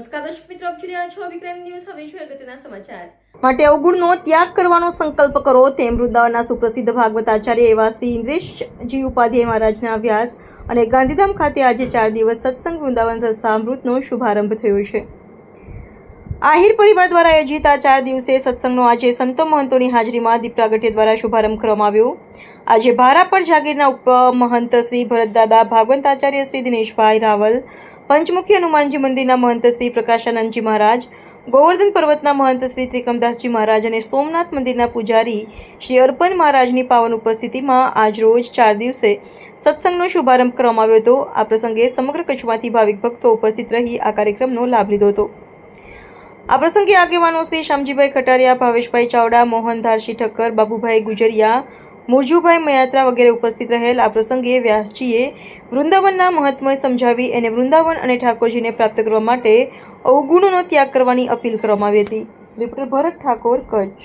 નમસ્કાર માટે અવગુણનો ત્યાગ કરવાનો સંકલ્પ કરો. તેમ વૃંદાવનના સુપ્રસિદ્ધ ભાગવત આચાર્ય એવા શ્રી ઇન્દ્રેશજી ઉપાધ્યાય મહારાજના વ્યાસ અને ગાંધીધામ ખાતે આજે ચાર દિવસ સત્સંગ વૃંદાવન રસામૃતનો શુભારંભ થયો છે. આહિર પરિવાર દ્વારા આયોજિત આ ચાર દિવસે સત્સંગનો આજે સંતો મહંતોની હાજરીમાં દીપ પ્રાગટ્ય દ્વારા શુભારંભ કરવામાં આવ્યો. આજે ભારાપર જાગીરના ઉપમહંત શ્રી ભરતદાદા, ભાગવંત આચાર્ય શ્રી દિનેશભાઈ રાવલ પંચમુખી હનુમાનજી મંદિરના મહંત શ્રી પ્રકાશાનંદજી મહારાજ, ગોવર્ધન પર્વતના મહંત શ્રી ત્રિકમદાસજી મહારાજ અને સોમનાથ મંદિરના પૂજારી શ્રી અર્પણ મહારાજની પાવન ઉપસ્થિતિમાં આજ રોજ ચાર દિવસે સત્સંગનો શુભારંભ કરવામાં આવ્યો હતો. આ પ્રસંગે સમગ્ર કચ્છમાંથી ભાવિક ભક્તો ઉપસ્થિત રહી આ કાર્યક્રમનો લાભ લીધો હતો. આ પ્રસંગે આગેવાનો શ્રી શામજીભાઈ ખટારિયા, ભાવેશભાઈ ચાવડા મોહન ધારશી ઠક્કર, બાબુભાઈ ગુજરિયા મુરજુભાઈ મયાત્રા વગેરે ઉપસ્થિત રહેલ. આ પ્રસંગે વ્યાસજીએ વૃંદાવનના મહત્વ સમજાવી એને વૃંદાવન અને ઠાકોરજીને પ્રાપ્ત કરવા માટે અવગુણોનો ત્યાગ કરવાની અપીલ કરવામાં આવી હતી. રિપોર્ટર ભરત ઠાકોર કચ્છ.